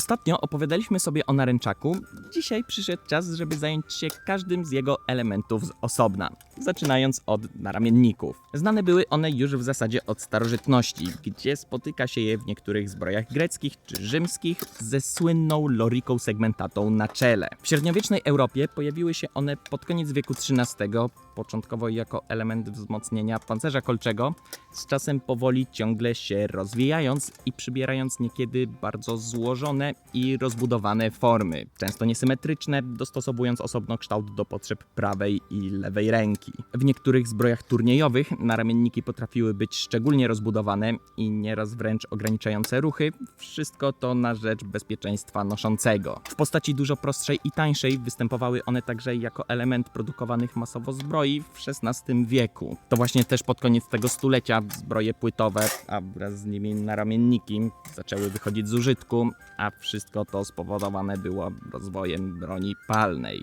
Ostatnio opowiadaliśmy sobie o naręczaku. Dzisiaj przyszedł czas, żeby zająć się każdym z jego elementów z osobna, zaczynając od naramienników. Znane były one już w zasadzie od starożytności, gdzie spotyka się je w niektórych zbrojach greckich czy rzymskich ze słynną loriką segmentatą na czele. W średniowiecznej Europie pojawiły się one pod koniec wieku XIII, początkowo jako element wzmocnienia pancerza kolczego, z czasem powoli ciągle się rozwijając i przybierając niekiedy bardzo złożone i rozbudowane formy, często niesymetryczne, dostosowując osobno kształt do potrzeb prawej i lewej ręki. W niektórych zbrojach turniejowych naramienniki potrafiły być szczególnie rozbudowane i nieraz wręcz ograniczające ruchy, wszystko to na rzecz bezpieczeństwa noszącego. W postaci dużo prostszej i tańszej występowały one także jako element produkowanych masowo zbroi w XVI wieku. To właśnie też pod koniec tego stulecia zbroje płytowe, a wraz z nimi naramienniki zaczęły wychodzić z użytku, a wszystko to spowodowane było rozwojem broni palnej.